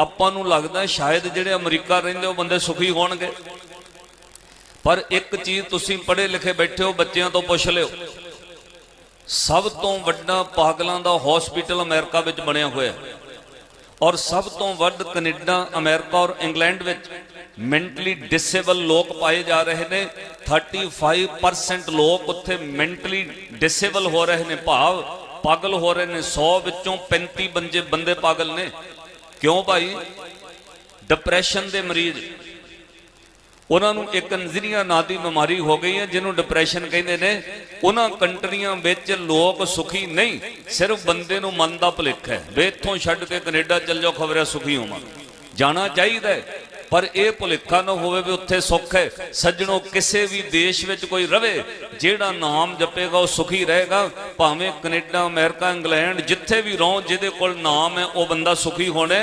ਆਪਾਂ ਨੂੰ ਲੱਗਦਾ ਸ਼ਾਇਦ ਜਿਹੜੇ ਅਮਰੀਕਾ ਰਹਿੰਦੇ ਉਹ ਬੰਦੇ ਸੁਖੀ ਹੋਣਗੇ। ਪਰ ਇੱਕ ਚੀਜ਼ ਤੁਸੀਂ ਪੜ੍ਹੇ ਲਿਖੇ ਬੈਠੇ ਹੋ, ਬੱਚਿਆਂ ਤੋਂ ਪੁੱਛ ਲਿਓ। ਸਭ ਤੋਂ ਵੱਡਾ ਪਾਗਲਾਂ ਦਾ ਹਸਪੀਟਲ ਅਮਰੀਕਾ ਵਿੱਚ ਬਣਿਆ ਹੋਇਆ। ਔਰ ਸਭ ਤੋਂ ਵੱਧ ਕੈਨੇਡਾ, ਅਮਰੀਕਾ ਔਰ ਇੰਗਲੈਂਡ ਵਿੱਚ ਮੈਂਟਲੀ ਡਿਸੇਬਲ ਲੋਕ ਪਾਏ ਜਾ ਰਹੇ ਨੇ। 35% ਲੋਕ ਉੱਥੇ ਮੈਂਟਲੀ ਡਿਸੇਬਲ ਹੋ ਰਹੇ ਨੇ। ਭਾਵ ਪਾਗਲ ਹੋ ਰਹੇ ਨੇ। 100 ਵਿੱਚੋਂ 35 ਬੰਦੇ ਬੰਦੇ ਪਾਗਲ ਨੇ। ਕਿਉਂ ਭਾਈ? ਡਿਪਰੈਸ਼ਨ ਦੇ ਮਰੀਜ਼। ਉਹਨਾਂ ਨੂੰ ਇੱਕ ਨਜ਼ਰੀਆ ਨਾਂ ਦੀ ਬਿਮਾਰੀ ਹੋ ਗਈ ਹੈ, ਜਿਹਨੂੰ ਡਿਪਰੈਸ਼ਨ ਕਹਿੰਦੇ ਨੇ। ਉਹਨਾਂ ਕੰਟਰੀਆਂ ਵਿੱਚ ਲੋਕ ਸੁਖੀ ਨਹੀਂ, ਸਿਰਫ ਬੰਦੇ ਨੂੰ ਮਨ ਦਾ ਭੁਲੇਖ ਹੈ। ਵੀ ਇੱਥੋਂ ਛੱਡ ਕੇ ਕੈਨੇਡਾ ਚੱਲ ਜਾਓ, ਖਬਰ ਸੁਖੀ ਹੋਵਾਂ। ਜਾਣਾ ਚਾਹੀਦਾ ਹੈ, ਪਰ ਇਹ ਭੁਲੇਖਾ ਨਾ ਹੋਵੇ ਵੀ ਉੱਥੇ ਸੁੱਖ ਹੈ। ਸੱਜਣੋ, ਕਿਸੇ ਵੀ ਦੇਸ਼ ਵਿੱਚ ਕੋਈ ਰਵੇ, ਜਿਹੜਾ ਨਾਮ ਜਪੇਗਾ, ਉਹ ਸੁਖੀ ਰਹੇਗਾ। ਭਾਵੇਂ ਕੈਨੇਡਾ, ਅਮਰੀਕਾ, ਇੰਗਲੈਂਡ, ਜਿੱਥੇ ਵੀ ਰਹੋ, ਜਿਹਦੇ ਕੋਲ ਨਾਮ ਹੈ, ਉਹ ਬੰਦਾ ਸੁਖੀ ਹੋਣਾ